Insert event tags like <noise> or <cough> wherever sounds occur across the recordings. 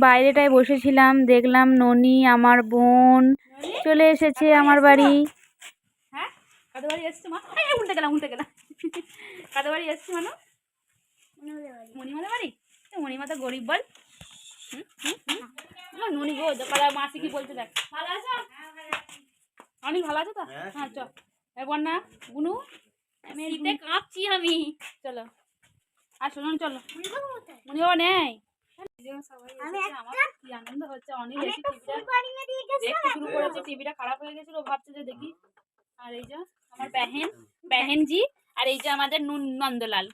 বাইরেটায় বসেছিলাম দেখলাম ননি আমার বোন চলে এসেছে আমার বাড়ি। হ্যাঁ? কাদের বাড়ি এসছে মা? উল্টে গেলাম উল্টে গেলাম। কাদের বাড়ি এসছে মানে? মণিমাদের বাড়ি। তো মণিমা তো গরিব বল। হুম, হুম, হুম। আমার ননি গো পাড়া মাসি কি বলতে দেখ। ভালো আছো? অনেক ভালো আছো তো? হ্যাঁ চ একবার না গুনু আমি শীতে কাঁপছি আমি। চলো। আর শুনুন চলো। মনি বাবা নেই। কি আনন্দ হচ্ছে? অনেক টিভিটা শুরু করেছে টিভিটা খারাপ হয়ে গেছিল ভাবছে যে দেখি। আর এই যে আমার বেহেন বেহেনজি আর এই যে আমাদের নুন নন্দলাল।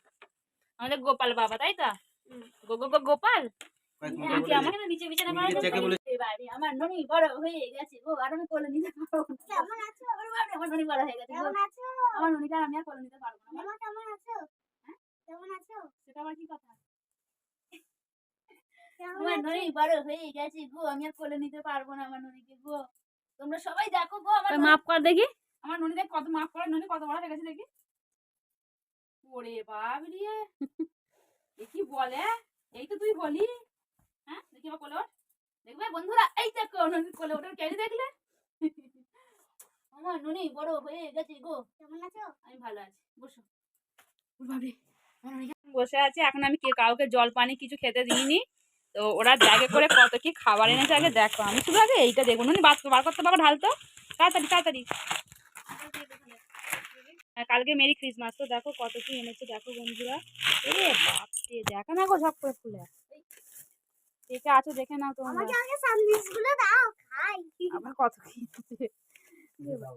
আমাদের গোপাল বাবা তাই তো? গো গো গো গোপাল? বাড়ি আমার ননি বড় হয়ে গেছে। গো আর আমি কোলে নিতে পারব কেমন আছো? আমার বাড়ি, ননি বড় হয়ে গেছে কেমন আছো? আমার ননিকে আর আমি আর কোলে নিতে পারব না কেমন আছো? কেমন আছো? সেটা আবার কি কথা? আমার? ননি বড় হয়ে গেছে গো আমি আর কোলে নিতে পারব না আমার ননিকে গো। তোমরা সবাই দেখো গো আমার মাপ কর দেখি। আমার ননি দেখ কত মাফ করে ননি কত বড় হয়ে গেছে দেখি। ওরে বাপ রে এ কি বলে? এই তো তুই বলি। হ্যাঁ দেখি আমার কোলে ওঠ। দেখবে বন্ধুরা? এই দেখো ননি কোলে ওঠার কেন দেখলে। আমার ননি বড় হয়ে গেছে গো। কেমন আছো? আমি ভালো আছি। বসো। বসে আছে এখন আমি কে কাউকে জল পানি কিছু খেতে দিইনি। তো ওরা ব্যাগে করে কত কি খাবার এনেছে আগে দেখো। আমি শুধু আগে এইটা দেখুন নুনি বার বার করতে পারব ঢালতো। তাড়াতাড়ি তাড়াতাড়ি। কালকে মেরি ক্রিসমাস তো দেখো কত কি এনেছে দেখো বন্ধুরা। এরে বাপরে দেখো না গো ঝক করে খুলে। এই, দেখে আছো দেখে নাও তোমরা। আমাকে আগে দাও খাই। কত কি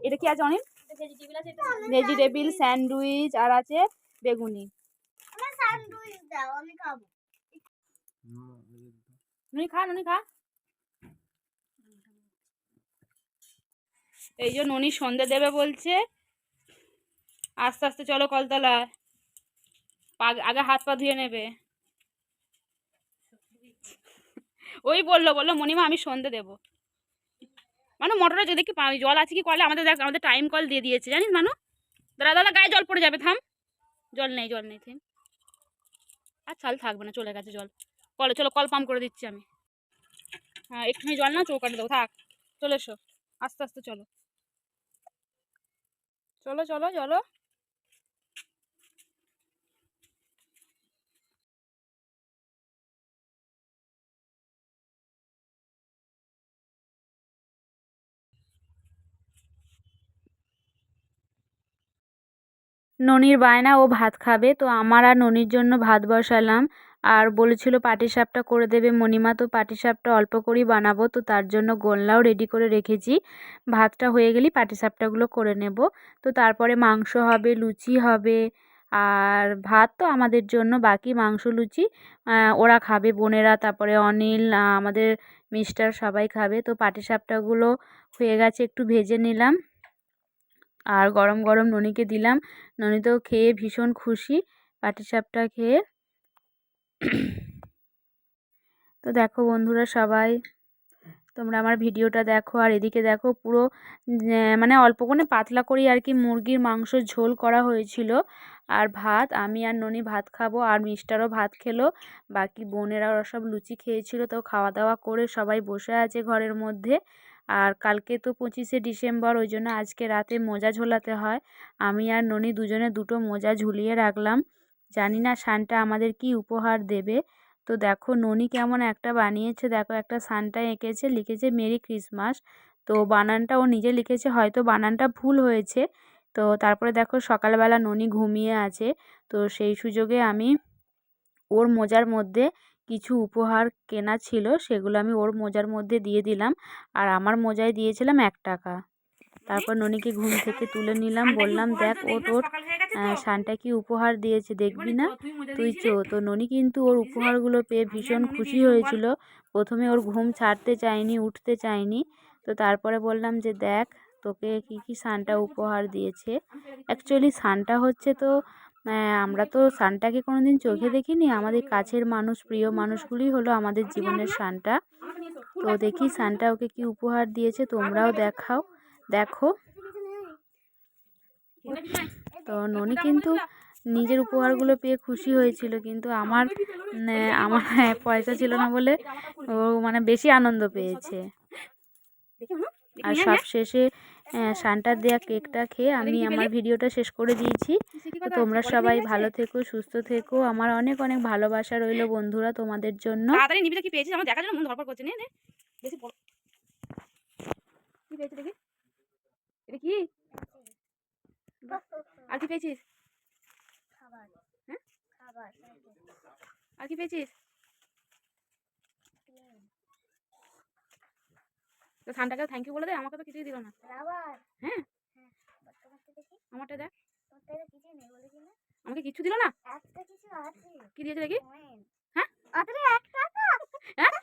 এটা কি আছে অনিল? ভেজিটেবিল স্যান্ডউইচ আর আছে বেগুনি। আমার স্যান্ডউইচ দাও আমি খাব। নুনি খা নুনি খা এই যে ননি সন্ধে দেবে বলছে। আস্তে আস্তে চলো কলতলায়। আগে হাত পা ধুয়ে নেবে। ওই বলল বলল, মণিমা, আমি সন্ধে দেবো। মানু মোটরে যদি কি জল আছে কি কলে? আমাদের দেখ, আমাদের টাইম কল দিয়ে দিয়েছে। জানিস মানু? দাদা দাদা, গায়ে জল পড়ে যাবে, থাম। জল নেই জল নেই, থাম। আর চাল থাকবে না, চলে গেছে জল। কলে চলো কল পাম্প করে দিচ্ছি আমি। হ্যাঁ একটুখানি জল না, চৌকাটে দেবো থাক। চলে এসো। আস্তে আস্তে চলো। চলো চলো চলো। ননির বায়না, ও ভাত খাবে, তো আমার আর ননির জন্য ভাত বসালাম। আর বলেছিল পাটিসাপটা করে দেবে। মণিমা, তো পাটিসাপটা অল্প করেই বানাবো, তো তার জন্য গোল্লাও রেডি করে রেখেছি। ভাতটা হয়ে গেলেই পাটিসাপটাগুলো করে নেব। তো তারপরে মাংস হবে, লুচি হবে, আর ভাত তো আমাদের জন্য বাকি মাংস, লুচি ওরা খাবে, বোনেরা, তারপরে অনিল আমাদের মিস্টার সবাই খাবে। তো পাটিসাপটাগুলো হয়ে গেছে, একটু ভেজে নিলাম। আর গরম গরম ননিকে দিলাম। ননি তো খেয়ে ভীষণ খুশি পাটিসাপটা খেয়ে। তো দেখো বন্ধুরা সবাই, তোমরা আমার ভিডিওটা দেখো আর এদিকে দেখো পুরো মানে অল্প করে পাতলা করেই আর কি মুরগির মাংস ঝোল করা হয়েছিল। আর ভাত, আমি আর ননি ভাত খাব আর মিস্টারও ভাত খেলো, বাকি বোনেরা ওরা সব লুচি খেয়েছিল তো খাওয়া দাওয়া করে সবাই বসে আছে ঘরের মধ্যে। আর কালকে তো পঁচিশে ডিসেম্বর, ওই জন্য আজকে রাতে মোজা ঝোলাতে হয়। আমি আর ননি দুজনে দুটো মোজা ঝুলিয়ে রাখলাম। জানি না সানটা আমাদের কি উপহার দেবে। তো দেখো ননি কেমন একটা বানিয়েছে। দেখো একটা সানটা এঁকেছে, লিখেছে মেরি ক্রিসমাস। তো বানানটা ও নিজে লিখেছে, হয়তো বানানটা ভুল হয়েছে। তো তারপরে দেখো সকালবেলা ননি ঘুমিয়ে আছে। তো সেই সুযোগে আমি ওর মোজার মধ্যে কিছু উপহার কেনা ছিল, সেগুলো আমি ওর মোজার মধ্যে দিয়ে দিলাম। আর আমার মোজায় দিয়েছিলাম এক টাকা। তারপর ননিকে ঘুম থেকে তুলে নিলাম বললাম দেখ ও তোর শানটা কি উপহার দিয়েছে দেখবি না? তুই চো তো ননি কিন্তু ওর উপহারগুলো পেয়ে ভীষণ খুশি হয়েছিল। প্রথমে ওর ঘুম ছাড়তে চায়নি উঠতে চায়নি তো তারপরে বললাম যে দেখ তোকে কি কি সানটা উপহার দিয়েছে? অ্যাকচুয়ালি সানটা হচ্ছে তো আমরা তো সানটাকে কোনোদিন চোখে দেখিনি। আমাদের কাছের মানুষ প্রিয় মানুষগুলি হলো আমাদের জীবনের সানটা তো দেখি সানটা ওকে কি উপহার দিয়েছে তোমরাও দেখাও। দেখো। তো ননি কিন্তু নিজের উপহারগুলো পেয়ে খুশি হয়েছিল, কিন্তু আমার আমার <laughs> পয়সা ছিল না বলে ও মানে বেশি আনন্দ পেয়েছে। আর সব শেষে সান্টার দেয়া কেকটা খেয়ে আমি আমার ভিডিওটা শেষ করে দিয়েছি। তো তোমরা সবাই ভালো থেকো, সুস্থ থেকো। আমার অনেক অনেক ভালোবাসা রইল বন্ধুরা তোমাদের জন্য। কি আমার দেখার জন্য মন ধরপড় করছে। নে নে। বেশি কি পেয়েছিস দেখি? এটা কি? আর কি পেয়েছিস? হ্যাঁ? আর কি পেয়েছিস? তো সানটাকে থ্যাংক ইউ বলে দে আমাকে তো কিছুই দিল না। হ্যাঁ? আমারটা দেখ। আমাকে কিছু দিল না? কি দিয়েছে দেখি? হ্যাঁ? হ্যাঁ?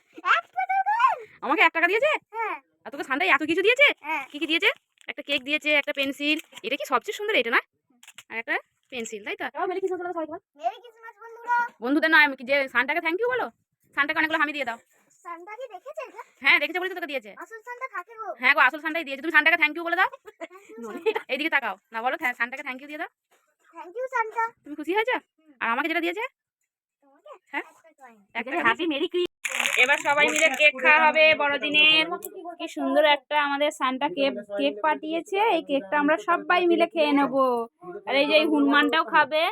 আমাকে এক টাকা দিয়েছে? হ্যাঁ। আর তোকে সানটাই এত কিছু দিয়েছে? হ্যাঁ। কি কি দিয়েছে? একটা কেক দিয়েছে একটা পেন্সিল। এটা কি সবচেয়ে সুন্দর? এটা না? আর একটা পেন্সিল তাই তো? বন্ধুরা। বন্ধুদের নয় আমি কি যে সানটাকে থ্যাংক ইউ বলো? সানটাকে অনেকগুলো হামি দিয়ে দাও। সান্টা কি দেখেছে এটা? হ্যাঁ দেখেছে বলে তোকে দিয়েছে। আসল সান্টা থাকে গো। হ্যাঁ গো আসল সানটাই দিয়েছে। তুমি সানটাকে থ্যাংক ইউ বলে দাও। <laughs> এইদিকে তাকাও। না বলো থ্যা- সানটাকে থ্যাংক ইউ দিয়ে দাও। Thank you Santa. তুমি খুশি হয়েছো? আর আমাকে যেটা দিয়েছে? হ্যাঁ? একটা কয়েন একটা হ্যাপি মেরি এবার সবাই মিলে কেক খাওয়া হবে বড়দিনের। কি সুন্দর একটা আমাদের সানটা কেক কেক পাঠিয়েছে। এই কেকটা আমরা সবাই মিলে খেয়ে নেব। আর এই যে এই হনুমানটাও খাবে।